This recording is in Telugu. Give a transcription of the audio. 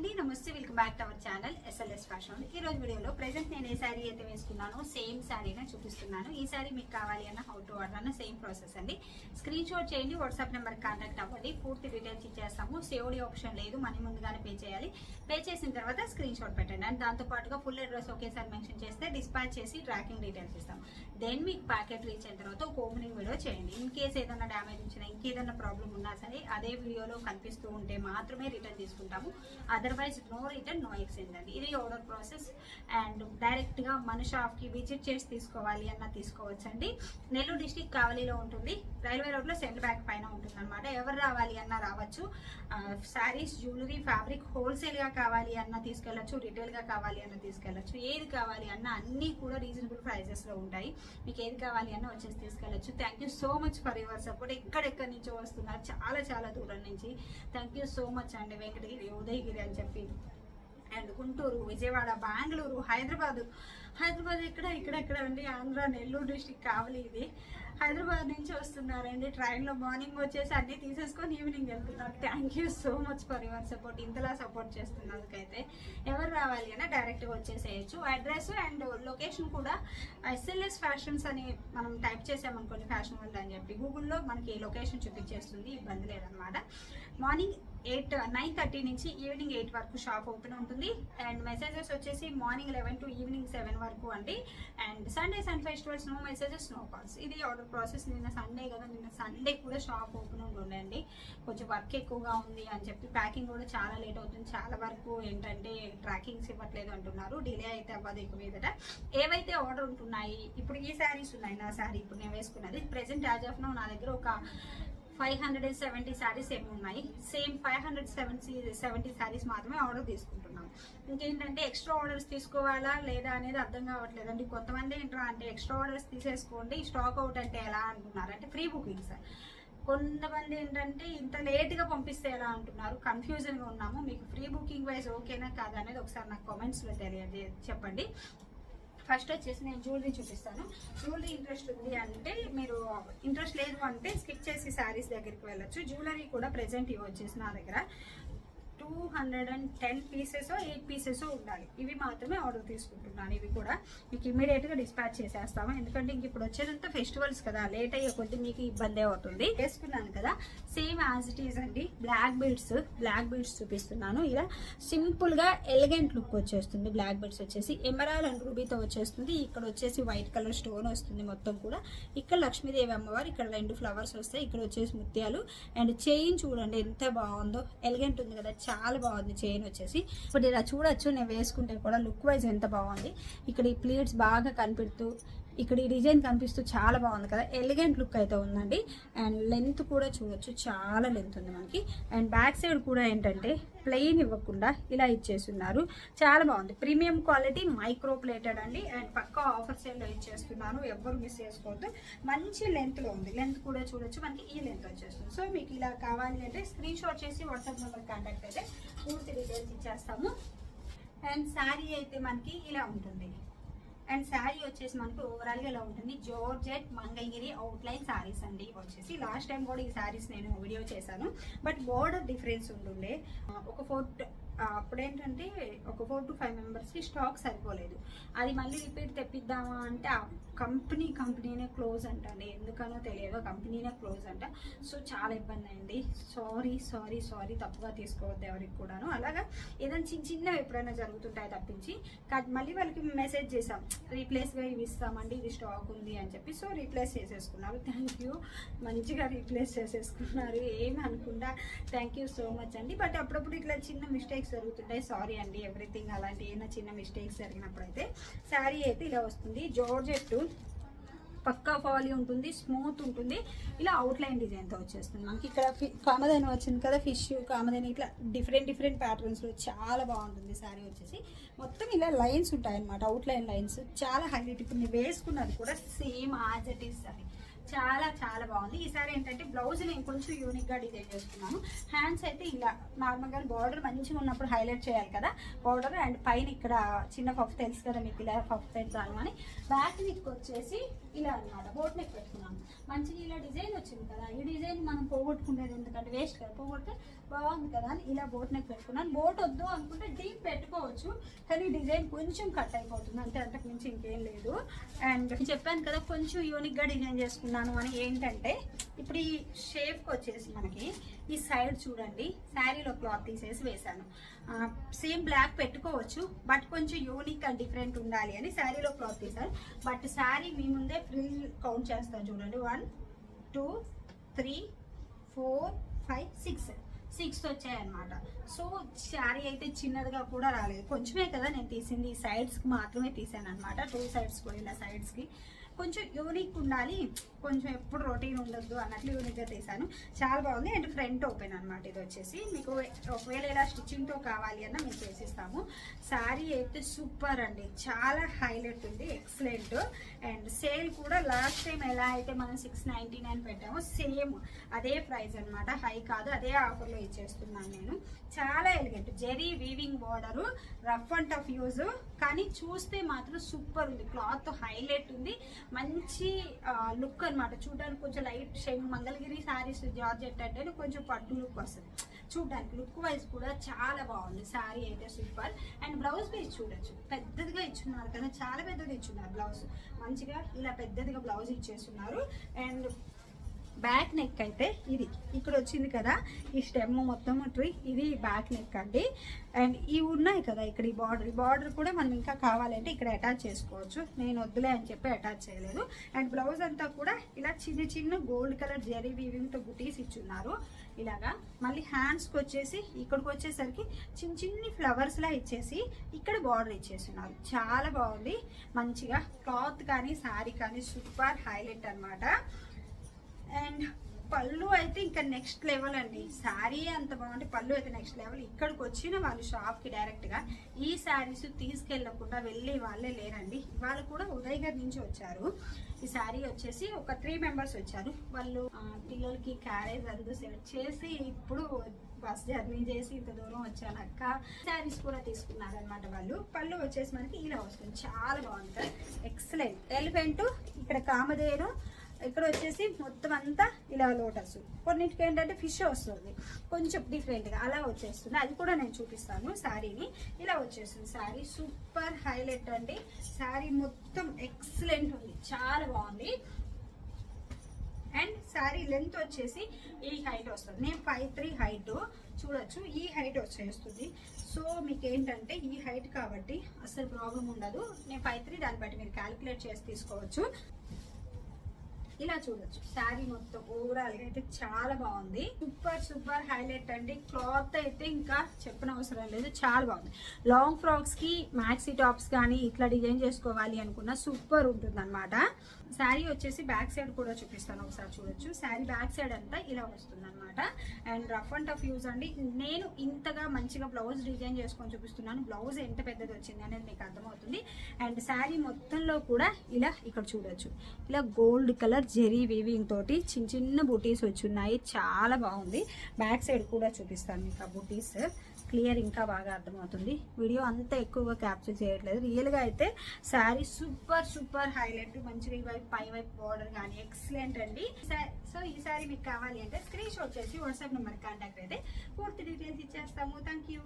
అండి. నమస్తే welcome back to our channel SLS fashion ఈ రోజు వీడియోలో ప్రజెంట్ నేను ఏ శారీ అయితే వేసుకున్నానో సేమ్ శారీనే చూపిస్తున్నాను. ఈ శారీ మీకు కావాలి అన్న హౌ టు ఆర్డర్ అన్న సేమ్ ప్రాసెస్ అండి. స్క్రీన్ షాట్ చేయండి వాట్సాప్ నెంబర్ కాంటాక్ట్ అవ్వండి. పూర్తి డీటెయిల్స్ ఇచ్చేస్తాము. సేవడి ఆప్షన్ లేదు మనీ ముందుగానే పే చేయాలి. పే చేసిన తర్వాత స్క్రీన్ షాట్ పెట్టండి. అండ్ దాంతోపాటుగా ఫుల్ అడ్రస్ ఒకేసారి మెన్షన్ చేస్తే డిస్పాచ్ చేసి ట్రాకింగ్ డీటెయిల్స్ ఇస్తాం దెన్ మీకు ప్యాకెట్ రీచ్ అయిన తర్వాత ఒక ఓపెనింగ్ వీడియో చేయండి. ఇన్ కేస్ ఏదైనా డ్యామేజ్ ఇచ్చినా ఇంకేదైనా ప్రాబ్లం ఉన్నా సరే అదే వీడియోలో కనిపిస్తూ ఉంటే మాత్రమే రిటర్న్ తీసుకుంటాము. Other otherwise no return no exchange అండి. ఇది ఆర్డర్ ప్రాసెస్ అండ్ డైరెక్ట్గా మన షాప్కి విజిట్ చేసి తీసుకోవాలి అన్న తీసుకోవచ్చండి. నెల్లూరు డిస్టిక్ కావలిలో ఉంటుంది. రైల్వే రోడ్లో సెంటర్ బ్యాక్ పైన ఉంటుంది అనమాట ఎవరు రావాలి అన్న రావచ్చు. శారీస్ జ్యువెలరీ ఫ్యాబ్రిక్ హోల్సేల్గా కావాలి అన్న తీసుకెళ్ళచ్చు రిటైల్గా కావాలి అన్న తీసుకెళ్ళచ్చు. ఏది కావాలి అన్న అన్నీ కూడా రీజనబుల్ ప్రైజెస్లో ఉంటాయి. మీకు ఏది కావాలి అన్న వచ్చేసి తీసుకెళ్ళచ్చు. Thank you so much for your support ఎక్కడెక్కడి నుంచో వస్తున్నారు. చాలా చాలా దూరం నుంచి. థ్యాంక్ యూ సో మచ్ అండి వెంకటగిరి ఉదయగిరి అని చెప్పి. అండ్ గుంటూరు విజయవాడ బెంగళూరు హైదరాబాద్. హైదరాబాద్ ఇక్కడ ఇక్కడెక్కడ అండి? ఆంధ్ర నెల్లూరు డిస్టిక్ కావాలి ఇది. హైదరాబాద్ నుంచి వస్తున్నారండి. ట్రైన్లో మార్నింగ్ వచ్చేసి అన్నీ తీసేసుకొని ఈవినింగ్ వెళ్తున్నారు. Thank you so much for your support ఇంతలా సపోర్ట్ చేస్తున్నందుకైతే ఎవరు రావాలి అయినా డైరెక్ట్గా వచ్చేసేయచ్చు. అడ్రస్ అండ్ లొకేషన్ కూడా ఎస్ఎల్ఎస్ ఫ్యాషన్స్ అని మనం టైప్ చేసామనుకోండి ఫ్యాషన్ వరల్డ్ అని చెప్పి గూగుల్లో మనకి లొకేషన్ చూపించేస్తుంది. ఇబ్బంది లేదనమాట. మార్నింగ్ ఎయిట్ నైన్ థర్టీ నుంచి ఈవినింగ్ ఎయిట్ వరకు షాప్ ఓపెన్ ఉంటుంది. అండ్ మెసేజెస్ వచ్చేసి morning eleven to evening seven వరకు అండి. And Sundays and festivals no messages no calls ఇది ఆర్డర్ ప్రాసెస్ నిన్న సండే కదా నిన్న సండే కూడా షాప్ ఓపెన్ ఉండండి కొంచెం వర్క్ ఎక్కువగా ఉంది అని చెప్పి ప్యాకింగ్ కూడా చాలా లేట్ అవుతుంది. చాలా వరకు ఏంటంటే ట్రాకింగ్స్ ఇవ్వట్లేదు అంటున్నారు. డిలే అయితే అవ్వదు ఎక్కువ మీదట. ఏవైతే ఆర్డర్ ఉంటున్నాయి ఇప్పుడు ఈ శారీస్ ఉన్నాయి నా శారీ ఇప్పుడు నేను వేసుకున్నది. ప్రెసెంట్ యాజ్ ఆఫ్ నో నా దగ్గర ఒక five hundred and seventy saris ఏమి ఉన్నాయి. Same five hundred seventy seventy saris మాత్రమే ఆర్డర్ తీసుకుంటున్నాం. ఇంకేంటంటే ఎక్స్ట్రా ఆర్డర్స్ తీసుకోవాలా లేదా అనేది అర్థం కావట్లేదండి కొంతమంది ఏంట్రా అంటే ఎక్స్ట్రా ఆర్డర్స్ తీసేసుకోండి స్టాక్ అవుట్ అంటే ఎలా అంటున్నారు? అంటే ఫ్రీ బుకింగ్ సార్. కొంతమంది ఏంటంటే ఇంత లేట్గా పంపిస్తే ఎలా అంటున్నారు? కన్ఫ్యూజన్గా ఉన్నాము. మీకు ఫ్రీ బుకింగ్ వైజ్ ఓకేనా కాదా అనేది ఒకసారి నాకు కామెంట్స్లో తెలియజే చెప్పండి. ఫస్ట్ వచ్చేసి నేను జ్యువెలరీ చూపిస్తాను. జ్యువెలరీ ఇంట్రెస్ట్ ఉంది అంటే మీరు ఇంట్రెస్ట్ లేదు అంటే స్కిప్ చేసి శారీస్ దగ్గరికి వెళ్ళచ్చు. జ్యువెలరీ కూడా ప్రెజెంట్ ఇవి వచ్చేసి నా దగ్గర. Two hundred and ten pieces eight pieces ఉండాలి. ఇవి మాత్రమే ఆర్డర్ తీసుకుంటున్నాను. ఇవి కూడా మీకు ఇమీడియట్గా డిస్పాచ్ చేసేస్తాము. ఎందుకంటే ఇంక ఇప్పుడు వచ్చేదంతా ఫెస్టివల్స్ కదా లేట్ అయ్యే కొద్ది మీకు ఇబ్బంది అవుతుంది. వేసుకున్నాను కదా సేమ్ యాజ్ ఇట్ ఈస్ అండి. బ్లాక్ బీడ్స్ బ్లాక్ బీడ్స్ చూపిస్తున్నాను. ఇలా సింపుల్గా ఎలిగెంట్ లుక్ వచ్చేస్తుంది. బ్లాక్ బీడ్స్ వచ్చేసి ఎమరాల్ అండ్ రూబీతో వచ్చేస్తుంది. ఇక్కడ వచ్చేసి వైట్ కలర్ స్టోన్ వస్తుంది మొత్తం కూడా. ఇక్కడ లక్ష్మీదేవి అమ్మవారు ఇక్కడ రెండు ఫ్లవర్స్ వస్తాయి. ఇక్కడ వచ్చేసి ముత్యాలు. అండ్ చైన్ చూడండి ఎంత బాగుందో. ఎలిగెంట్ ఉంది కదా చాలా బాగుంది చైన్ వచ్చేసి. ఇప్పుడు ఇలా చూడొచ్చు నేను వేసుకుంటే కూడా లుక్ వైజ్ ఎంత బాగుంది. ఇక్కడ ఈ ప్లీట్స్ బాగా కనిపెడుతూ ఇక్కడ ఈ డిజైన్ కనిపిస్తూ చాలా బాగుంది కదా. ఎలిగెంట్ లుక్ అయితే ఉందండి. అండ్ లెంత్ కూడా చూడొచ్చు. చాలా లెంత్ ఉంది మనకి. అండ్ బ్యాక్ సైడ్ కూడా ఏంటంటే ప్లెయిన్ ఇవ్వకుండా ఇలా ఇచ్చేస్తున్నారు. చాలా బాగుంది. ప్రీమియం క్వాలిటీ మైక్రో ప్లేటెడ్ అండి. అండ్ పక్కా ఆఫర్ సేల్లో ఇచ్చేస్తున్నాను ఎవ్వరు మిస్ చేసుకోవద్దు. మంచి లెంత్లో ఉంది. లెంత్ కూడా చూడొచ్చు. మనకి ఈ లెంత్ వచ్చేస్తుంది. సో మీకు ఇలా కావాలి అంటే స్క్రీన్ షాట్ చేసి వాట్సాప్ నెంబర్ కాంటాక్ట్ అయితే పూర్తి డీటెయిల్స్ ఇచ్చేస్తాము. అండ్ శారీ అయితే మనకి ఇలా ఉంటుంది. అండ్ శారీ వచ్చేసి మనకు ఓవరాల్గా ఇలా ఉంటుంది. జోర్జెట్ మంగళగిరి అవుట్లైన్ శారీస్ అండి. వచ్చేసి లాస్ట్ టైం కూడా ఈ శారీస్ నేను వీడియో చేశాను. బట్ బోర్డర్ డిఫరెన్స్ ఉంటుండే ఒక ఫోర్ అప్పుడేంటంటే ఒక ఫోర్ టు ఫైవ్ మెంబర్స్కి స్టాక్ సరిపోలేదు. అది మళ్ళీ రిపీట్ తెప్పిద్దామా అంటే ఆ కంపెనీ కంపెనీనే క్లోజ్ అంటండి. ఎందుకనో తెలియదు. కంపెనీనే క్లోజ్ అంట. సో చాలా ఇబ్బంది అయింది సారీ సారీ సారీ. తప్పుగా తీసుకోవద్దు ఎవరికి కూడాను. అలాగా ఏదైనా చిన్న చిన్నవి ఎప్పుడైనా జరుగుతుంటాయి తప్పించి మళ్ళీ వాళ్ళకి మెసేజ్ చేసాం రీప్లేస్గా ఇవి ఇస్తామండి ఇది స్టాక్ ఉంది అని చెప్పి సో రీప్లేస్ చేసేసుకున్నారు. Thank you. మంచిగా రీప్లేస్ చేసేసుకున్నారు. ఏమి అనుకుండా థ్యాంక్ యూ సో మచ్ అండి. బట్ అప్పుడప్పుడు ఇట్లా చిన్న మిస్టేక్స్ జరుగుతుంటాయి. సారీ అండి ఎవ్రీథింగ్ అలాంటి ఏమైనా చిన్న మిస్టేక్స్ జరిగినప్పుడు అయితే శారీ అయితే ఇలా వస్తుంది. జోర్జెట్టు పక్కా ఫాలీ ఉంటుంది స్మూత్ ఉంటుంది. ఇలా అవుట్లైన్ డిజైన్తో వచ్చేస్తుంది. మనకి ఇక్కడ కామదైన వచ్చింది కదా ఫిష్ కామదైన ఇట్లా డిఫరెంట్ డిఫరెంట్ ప్యాటర్న్స్లో చాలా బాగుంటుంది శారీ వచ్చేసి. మొత్తం ఇలా లైన్స్ ఉంటాయన్నమాట అవుట్లైన్ లైన్స్ చాలా హైలైట్ ఇప్పుడు నేను వేసుకున్నది కూడా same as it is sari చాలా చాలా బాగుంది. ఈసారి ఏంటంటే బ్లౌజ్ నేను కొంచెం యూనిక్గా డిజైన్ చేసుకున్నాను. హ్యాండ్స్ అయితే ఇలా నార్మల్గా బార్డర్ మంచిగా ఉన్నప్పుడు హైలైట్ చేయాలి కదా. బార్డర్ అండ్ పైన ఇక్కడ చిన్న పఫ్ తెలుసు కదా మీకు ఇలా పఫ్ పెడతాను అని బ్యాక్ నెక్ వచ్చేసి ఇలా అన్నమాట. బోట్ నెక్ పెట్టుకున్నాను. మంచిగా ఇలా డిజైన్ వచ్చింది కదా. ఈ డిజైన్ మనం పోగొట్టుకునేది ఎందుకంటే వేస్ట్ కదా. పోగొట్టే బాగుంది కదా అని ఇలా బోట్ నెక్ పెట్టుకున్నాను. బోట్ వద్దు అనుకుంటే డీప్ పెట్టుకోవచ్చు. కానీ డిజైన్ కొంచెం కట్ అయిపోతుంది. అంతే అంతకు మించి ఇంకేం లేదు. అండ్ చెప్పాను కదా కొంచెం యూనిక్గా డిజైన్ చేసుకున్నాను. అని ఏంటంటే ఇప్పుడు ఈ షేప్కి వచ్చేసి మనకి ఈ సైడ్ చూడండి శారీలో క్లాత్ తీసేసి వేశాను. సేమ్ బ్లాక్ పెట్టుకోవచ్చు బట్ కొంచెం యూనిక్ అండ్ డిఫరెంట్ ఉండాలి అని శారీలో క్లాత్ తీశాను. బట్ శారీ మీ ముందే ఫ్రిల్ కౌంట్ చేస్తాను చూడండి. One two three four five six six వచ్చాయన్నమాట. సో శారీ అయితే చిన్నదిగా కూడా రాలేదు. కొంచెమే కదా నేను తీసింది. ఈ సైడ్స్కి మాత్రమే తీసాను అనమాట టూ సైడ్స్ కూడా ఇలా సైడ్స్కి కొంచెం యూనిక్ ఉండాలి. కొంచెం ఎప్పుడు రొటీన్ ఉండొద్దు అన్నట్లు యూనిక్గా తీసాను. చాలా బాగుంది. అండ్ ఫ్రంట్ ఓపెన్ అనమాట ఇది వచ్చేసి. మీకు ఒకవేళ ఇలా స్టిచ్చింగ్తో కావాలి అన్న మేము చేసిస్తాము. శారీ అయితే సూపర్ అండి. చాలా హైలైట్ ఉంది. ఎక్సలెంట్ అండ్ సేల్ కూడా లాస్ట్ టైం ఎలా అయితే మనం సిక్స్ నైంటీ నైన్ పెట్టామో సేమ్ అదే ప్రైస్ అన్నమాట. హై కాదు. అదే ఆఫర్లో ఇచ్చేస్తున్నాను నేను. చాలా elegant zari weaving border rough and tough use కానీ చూస్తే మాత్రం సూపర్ ఉంది. క్లాత్ హైలైట్ ఉంది. మంచి లుక్ అనమాట చూడడానికి కొంచెం light shine Mangalagiri saris georgette అంటే కొంచెం పట్టు లుక్ వస్తుంది. చూడడానికి లుక్ వైజ్ కూడా చాలా బాగుంది. శారీ అయితే సూపర్. అండ్ బ్లౌజ్ పీస్ చూడొచ్చు. పెద్దదిగా ఇచ్చున్నారు కదా చాలా పెద్దది ఇచ్చున్నారు బ్లౌజ్. మంచిగా ఇలా పెద్దదిగా బ్లౌజ్ ఇచ్చేస్తున్నారు. అండ్ బ్యాక్ నెక్ అయితే ఇది. ఇక్కడ వచ్చింది కదా ఈ స్టెమ్ మొత్తం ట్రీ ఇది బ్యాక్ నెక్ అండి. అండ్ ఇవి ఉన్నాయి కదా ఇక్కడ ఈ బార్డర్. ఈ బార్డర్ కూడా మనం ఇంకా కావాలంటే ఇక్కడ అటాచ్ చేసుకోవచ్చు. నేను వద్దులే అని చెప్పి అటాచ్ చేయలేదు. అండ్ బ్లౌజ్ అంతా కూడా ఇలా చిన్న చిన్న గోల్డ్ కలర్ జరీ వీవింగ్తో బుటీస్ ఇచ్చున్నారు. ఇలాగా మళ్ళీ హ్యాండ్స్కి వచ్చేసి ఇక్కడికి వచ్చేసరికి చిన్న చిన్ని ఫ్లవర్స్లా ఇచ్చేసి ఇక్కడ బార్డర్ ఇచ్చేస్తున్నారు. చాలా బాగుంది. మంచిగా క్లాత్ కానీ శారీ కానీ సూపర్ హైలైట్ అన్నమాట. అండ్ పళ్ళు అయితే ఇంకా నెక్స్ట్ లెవెల్ అండి. శారీ అంత బాగుంటే పళ్ళు అయితే నెక్స్ట్ లెవెల్ ఇక్కడికి వచ్చిన వాళ్ళు షాప్కి డైరెక్ట్గా ఈ శారీస్ తీసుకెళ్ళకుండా వెళ్ళే వాళ్ళే లేరండి. వాళ్ళు కూడా ఉదయ్ గారి నుంచి వచ్చారు. ఈ శారీ వచ్చేసి ఒక త్రీ మెంబర్స్ వచ్చారు. వాళ్ళు పిల్లలకి క్యారేజ్ అందు సెట్ చేసి ఇప్పుడు బస్ జర్నీ చేసి ఇంత దూరం వచ్చాను అక్క. శారీస్ కూడా తీసుకున్నారనమాట వాళ్ళు. పళ్ళు వచ్చేసి మనకి ఇలా వస్తుంది. చాలా బాగుంటుంది ఎక్సలెంట్ ఎలిఫెంట్ ఇక్కడ కామధేను ఇక్కడ వచ్చేసి మొత్తం అంతా ఇలా లోటస్. కొన్నిటికి ఏంటంటే ఫిష్ వస్తుంది. కొంచెం డిఫరెంట్గా అలా వచ్చేస్తుంది. అది కూడా నేను చూపిస్తాను శారీని. ఇలా వచ్చేస్తుంది శారీ. సూపర్ హైలైట్ అండి. శారీ మొత్తం ఎక్సలెంట్ ఉంది. చాలా బాగుంది. అండ్ శారీ లెంత్ వచ్చేసి ఈ హైట్ వస్తుంది. నేను ఫైవ్ త్రీ హైట్ చూడొచ్చు. ఈ హైట్ వచ్చేస్తుంది. సో మీకు ఏంటంటే ఈ హైట్ కాబట్టి అసలు ప్రాబ్లం ఉండదు. నేను ఫైవ్ త్రీ దాన్ని బట్టి మీరు క్యాలిక్యులేట్ చేసి తీసుకోవచ్చు. ఇలా చూడొచ్చు. శారీ మొత్తం ఓవరాల్గా అయితే చాలా బాగుంది. సూపర్ సూపర్ హైలైట్ అండి. క్లాత్ అయితే ఇంకా చెప్పనవసరం లేదు. చాలా బాగుంది. లాంగ్ ఫ్రాక్స్కి మ్యాక్సీ టాప్స్ కానీ ఇట్లా డిజైన్ చేసుకోవాలి అనుకున్న సూపర్ ఉంటుంది అనమాట శారీ వచ్చేసి బ్యాక్ సైడ్ కూడా చూపిస్తాను ఒకసారి చూడొచ్చు. శారీ బ్యాక్ సైడ్ అంతా ఇలా వస్తుంది అనమాట and rough and tough use అండి. నేను ఇంతగా మంచిగా బ్లౌజ్ డిజైన్ చేసుకొని చూపిస్తున్నాను. బ్లౌజ్ ఎంత పెద్దది వచ్చింది అనేది మీకు అర్థమవుతుంది. అండ్ శారీ మొత్తంలో కూడా ఇలా ఇక్కడ చూడొచ్చు. ఇలా గోల్డ్ కలర్ జెరీ వీవింగ్ తోటి చిన్న చిన్న బుటీస్ వచ్చి ఉన్నాయి చాలా బాగుంది. బ్యాక్ సైడ్ కూడా చూపిస్తాను మీకు ఆ బుటీస్. క్లియర్ ఇంకా బాగా అర్థమవుతుంది. వీడియో అంత ఎక్కువగా క్యాప్చర్ చేయట్లేదు. రియల్గా అయితే శారీ సూపర్ సూపర్ హైలైట్. మంచిగా ఈ వైపు పై వైపు బోర్డర్ కానీ ఎక్సలెంట్ అండి. సో ఈసారి మీకు కావాలి అంటే స్క్రీన్ షాట్ చేసి వాట్సాప్ నెంబర్ కాంటాక్ట్ అయితే పూర్తి డీటెయిల్స్ ఇచ్చేస్తాము. Thank you